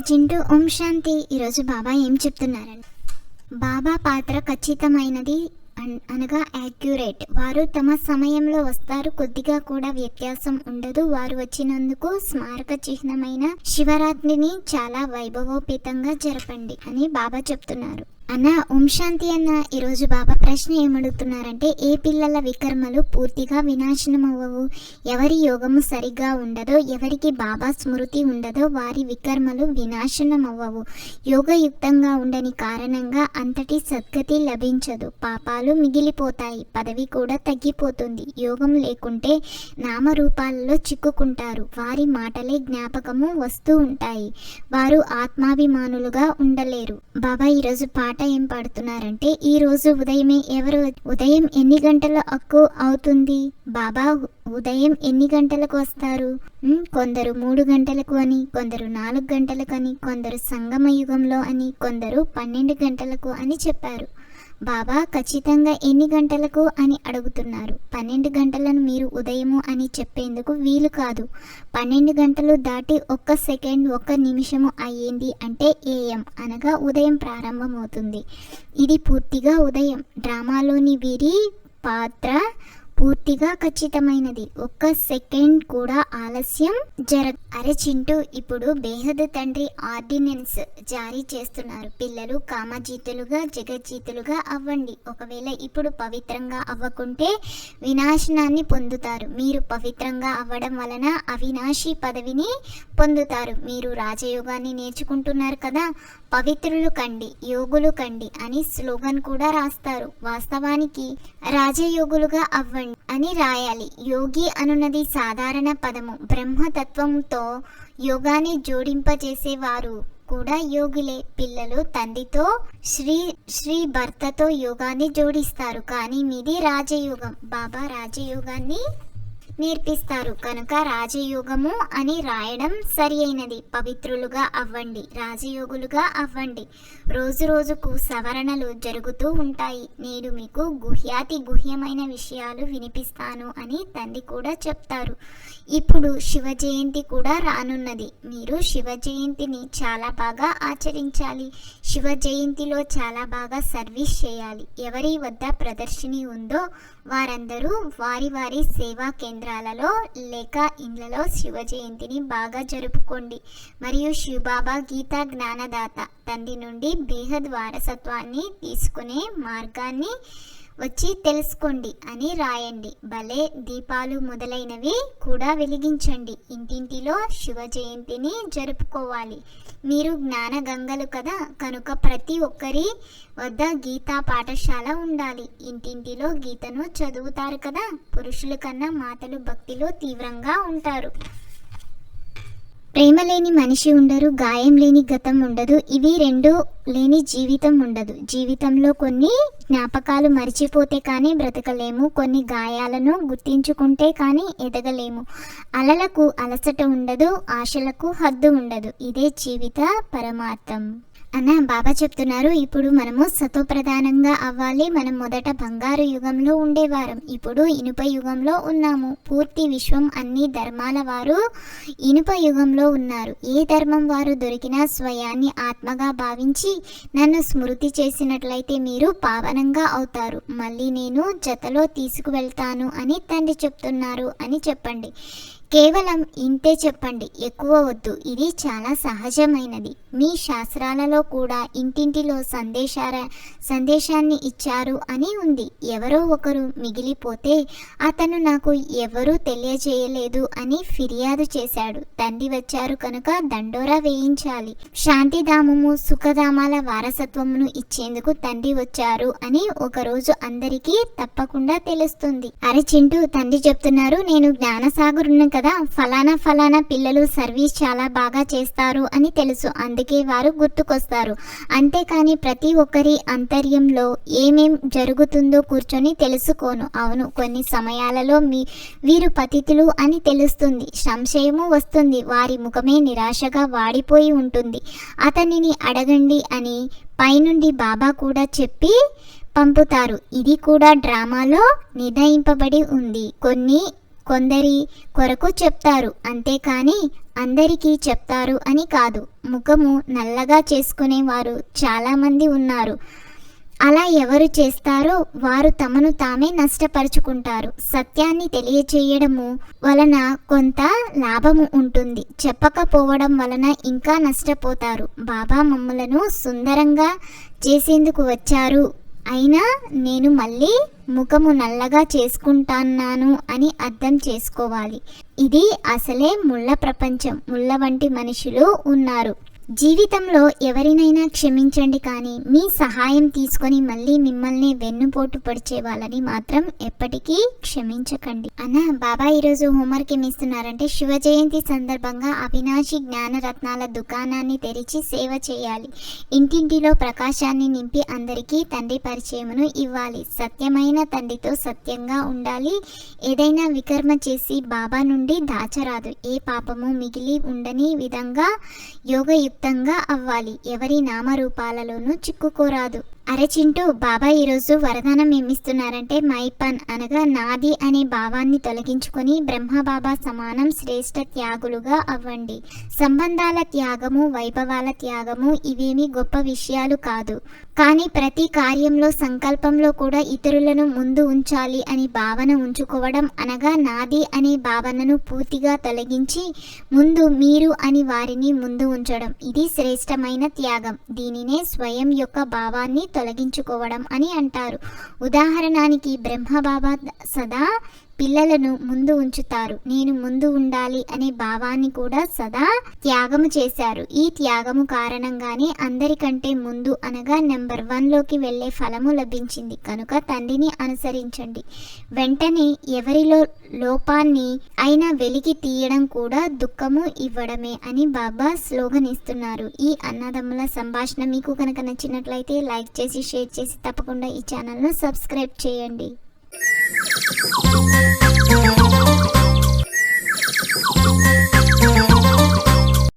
చింటూ ఓం శాంతి. ఈరోజు బాబా ఏం చెప్తున్నారని బాబా పాత్ర ఖచ్చితమైనది అన్- అనగా యాక్యురేట్ వారు తమ సమయంలో వస్తారు కొద్దిగా కూడా వ్యత్యాసం ఉండదు. వారు వచ్చినందుకు స్మారక చిహ్నమైన శివరాత్రిని చాలా వైభవోపేతంగా జరపండి అని బాబా చెప్తున్నారు. అన్న ఓం శాంతి అన్న ఈరోజు బాబా ప్రశ్న ఏమడుగుతున్నారంటే ఏ పిల్లల వికర్మలు పూర్తిగా వినాశనం అవ్వవు ఎవరి యోగము సరిగ్గా ఉండదో ఎవరికి బాబా స్మృతి ఉండదో వారి వికర్మలు వినాశనం అవ్వవు యోగయుక్తంగా ఉండని కారణంగా అంతటి సద్గతి లభించదు. పాపాలు మిగిలిపోతాయి. పదవి కూడా తగ్గిపోతుంది. యోగం లేకుంటే నామరూపాలలో చిక్కుకుంటారు. వారి మాటలే జ్ఞాపకము వస్తూ ఉంటాయి. వారు ఆత్మాభిమానులుగా ఉండలేరు. బాబా ఈరోజు పాట ఏం పాడుతున్నారంటే ఈ రోజు ఉదయమే ఎవరు ఉదయం ఎన్ని గంటల హక్కు అవుతుంది? బాబా ఉదయం ఎన్ని గంటలకు వస్తారు? కొందరు మూడు గంటలకు అని కొందరు నాలుగు గంటలకు అని కొందరు సంగమ యుగంలో అని కొందరు పన్నెండు గంటలకు అని చెప్పారు. బాబా ఖచ్చితంగా ఎన్ని గంటలకు అని అడుగుతున్నారు. పన్నెండు గంటలను మీరు ఉదయము అని చెప్పేందుకు వీలు కాదు. పన్నెండు గంటలు దాటి ఒక్క సెకండ్ ఒక్క నిమిషము అయ్యింది అంటే ఏఎం. అనగా ఉదయం ప్రారంభమవుతుంది. ఇది పూర్తిగా ఉదయం. డ్రామాలోని వీరి పాత్ర పూర్తిగా ఖచ్చితమైనది. ఒక్క సెకండ్ కూడా ఆలస్యం జర అరే చింటూ ఇప్పుడు బేహద్ తండ్రి ఆర్డినెన్స్ జారీ చేస్తున్నారు. పిల్లలు కామజీతులుగా జగజ్జీతులుగా అవ్వండి. ఒకవేళ ఇప్పుడు పవిత్రంగా అవ్వకుంటే వినాశనాన్ని పొందుతారు. మీరు పవిత్రంగా అవ్వడం వలన అవినాశి పదవిని పొందుతారు. మీరు రాజయోగాన్ని నేర్చుకుంటున్నారు కదా? పవిత్రులు కండి యోగులు కండి అని స్లోగన్ కూడా రాస్తారు. వాస్తవానికి రాజయోగులుగా అవ్వండి. అని రాయాలి. యోగి అనున్నది సాధారణ పదము. బ్రహ్మతత్వంతో యోగాన్ని జోడింపజేసేవారు కూడా యోగులే. పిల్లలు తండ్రితో శ్రీ శ్రీ భర్తతో యోగాన్ని జోడిస్తారు. కానీ మీది రాజయోగం. బాబా రాజయోగాన్ని నేర్పిస్తారు. కనుక రాజయోగము అని రాయడం సరి అయినది పవిత్రులుగా అవ్వండి. రాజయోగులుగా అవ్వండి. రోజు రోజుకు సవరణలు జరుగుతూ ఉంటాయి. నేను మీకు గుహ్యాతి గుహ్యమైన విషయాలు వినిపిస్తాను అని తండ్రి కూడా చెప్తారు. ఇప్పుడు శివ జయంతి కూడా రానున్నది. మీరు శివ జయంతిని చాలా బాగా ఆచరించాలి. శివ జయంతిలో చాలా బాగా సర్వీస్ చేయాలి. ఎవరి వద్ద ప్రదర్శిని ఉందో వారందరూ వారి వారి సేవా కేంద్రం కేంద్రాలలో లేక ఇండ్లలో శివ జయంతిని బాగా జరుపుకోండి. మరియు శివబాబా గీతా జ్ఞానదాత తండ్రి నుండి బేహద్ వారసత్వాన్ని తీసుకునే మార్గాన్ని వచ్చి తెలుసుకోండి అని రాయండి. భలే దీపాలు మొదలైనవి కూడా వెలిగించండి. ఇంటింటిలో శివ జయంతిని జరుపుకోవాలి. మీరు జ్ఞాన గంగలు కదా? కనుక ప్రతి ఒక్కరి వద్ద గీతా పాఠశాల ఉండాలి. ఇంటింటిలో గీతను చదువుతారు కదా? పురుషుల కన్నా మాతలు భక్తిలో తీవ్రంగా ఉంటారు. ప్రేమ లేని మనిషి ఉండరు గాయం లేని గతం ఉండదు. ఇవి రెండు లేని జీవితం ఉండదు. జీవితంలో కొన్ని జ్ఞాపకాలు మరిచిపోతే కానీ బ్రతకలేము. కొన్ని గాయాలను గుర్తించుకుంటే కానీ ఎదగలేము. అలలకు అలసట ఉండదు ఆశలకు హద్దు ఉండదు. ఇదే జీవిత పరమార్థం. అన్న బాబా చెప్తున్నారు. ఇప్పుడు మనము సతోప్రధానంగా అవ్వాలి. మనం మొదట బంగారు యుగంలో ఉండేవారం. ఇప్పుడు ఇనుప యుగంలో ఉన్నాము. పూర్తి విశ్వం అన్ని ధర్మాల వారు ఇనుప యుగంలో ఉన్నారు. ఏ ధర్మం వారు దొరికినా స్వయాన్ని ఆత్మగా భావించి నన్ను స్మృతి చేసినట్లయితే మీరు పావనంగా అవుతారు. మళ్ళీ నేను జతలో తీసుకువెళ్తాను అని తండ్రి చెప్తున్నారు అని చెప్పండి. కేవలం ఇంతే చెప్పండి ఎక్కువ వద్దు. ఇది చాలా సహజమైనది. మీ శాస్త్రాలలో కూడా ఇంటింటిలో సందేశార సందేశాన్ని ఇచ్చారు అని ఉంది. ఎవరో ఒకరు మిగిలిపోతే అతను నాకు ఎవరూ తెలియజేయలేదు అని ఫిర్యాదు చేశాడు. తండ్రి వచ్చారు కనుక దండోరా వేయించాలి. శాంతిధామము సుఖధామాల వారసత్వమును ఇచ్చేందుకు తండ్రి వచ్చారు అని ఒకరోజు అందరికీ తప్పకుండా తెలుస్తుంది. అరే చింటూ తండ్రి చెప్తున్నారు నేను జ్ఞానసాగరుని కదా ఫలానా ఫలానా పిల్లలు సర్వీస్ చాలా బాగా చేస్తారు అని తెలుసు. అందుకే వారు గుర్తుకొస్తారు. అంతేకాని ప్రతి ఒక్కరి అంతర్యంలో ఏమేం జరుగుతుందో కూర్చొని తెలుసుకోను. అవును కొన్ని సమయాలలో మీ వీరు పతితులు అని తెలుస్తుంది. సంశయము వస్తుంది. వారి ముఖమే నిరాశగా వాడిపోయి ఉంటుంది. అతనిని అడగండి అని పైనుండి బాబా కూడా చెప్పి పంపుతారు. ఇది కూడా డ్రామాలో నిర్ణయింపబడి ఉంది. కొన్ని కొందరి కొరకు చెప్తారు. అంతేకాని అందరికీ చెప్తారు అని కాదు. ముఖము నల్లగా చేసుకునేవారు చాలామంది ఉన్నారు. అలా ఎవరు చేస్తారో వారు తమను తామే నష్టపరుచుకుంటారు. సత్యాన్ని తెలియచేయడము వలన కొంత లాభము ఉంటుంది. చెప్పకపోవడం వలన ఇంకా నష్టపోతారు. బాబా మమ్ములను సుందరంగా చేసేందుకు వచ్చారు. అయినా నేను మళ్ళీ ముఖము నల్లగా చేసుకుంటాన్నాను అని అర్థం చేసుకోవాలి. ఇది అసలే ముళ్ళ ప్రపంచం. ముళ్ళ వంటి మనుషులు ఉన్నారు. జీవితంలో ఎవరినైనా క్షమించండి కానీ మీ సహాయం తీసుకొని మళ్ళీ మిమ్మల్ని వెన్నుపోటు పొడిచే వాళ్ళని మాత్రం ఎప్పటికీ క్షమించకండి. అన్న బాబా ఈరోజు హోంవర్క్ ఏమి ఇస్తున్నారంటే శివ జయంతి సందర్భంగా అవినాశి జ్ఞానరత్నాల దుకాణాన్ని తెరిచి సేవ చేయాలి. ఇంటింటిలో ప్రకాశాన్ని నింపి అందరికీ తండ్రి పరిచయమును ఇవ్వాలి. సత్యమైన తండ్రితో సత్యంగా ఉండాలి. ఏదైనా వికర్మ చేసి బాబా నుండి దాచరాదు. ఏ పాపము మిగిలి ఉండని విధంగా యోగ యోగయుక్తంగా అవ్వాలి. ఎవరి నామరూపాలలోనూ చిక్కుకోరాదు. అరచింటూ బాబా ఈరోజు వరదానం ఏమిస్తున్నారంటే మైపన్ అనగా నాది అనే భావాన్ని తొలగించుకొని బ్రహ్మబాబా సమానం శ్రేష్ఠ త్యాగులుగా అవ్వండి. సంబంధాల త్యాగము వైభవాల త్యాగము ఇవేమి గొప్ప విషయాలు కాదు. కానీ ప్రతి కార్యంలో సంకల్పంలో కూడా ఇతరులను ముందు ఉంచాలి అని భావన ఉంచుకోవడం అనగా నాది అనే భావనను పూర్తిగా తొలగించి ముందు మీరు అని వారిని ముందు ఉంచడం. ఇది శ్రేష్టమైన త్యాగం. దీనినే స్వయం యొక్క భావాన్ని తొలగించుకోవడం అని అంటారు. ఉదాహరణానికి బ్రహ్మబాబా సదా పిల్లలను ముందు ఉంచుతారు. నేను ముందు ఉండాలి అనే భావాన్ని కూడా సదా త్యాగము చేశారు. ఈ త్యాగము కారణంగానే అందరికంటే ముందు అనగా నెంబర్ వన్లోకి వెళ్ళే ఫలము లభించింది. కనుక తండ్రిని అనుసరించండి. వెంటనే ఎవరిలో లోపాన్ని అయినా వెలికి తీయడం కూడా దుఃఖము ఇవ్వడమే అని బాబా స్లోగన్ ఇస్తున్నారు ఈ అన్నదమ్ముల సంభాషణ మీకు కనుక నచ్చినట్లయితే లైక్ చేసి షేర్ చేసి తప్పకుండా ఈ ఛానల్ను సబ్స్క్రైబ్ చేయండి. Música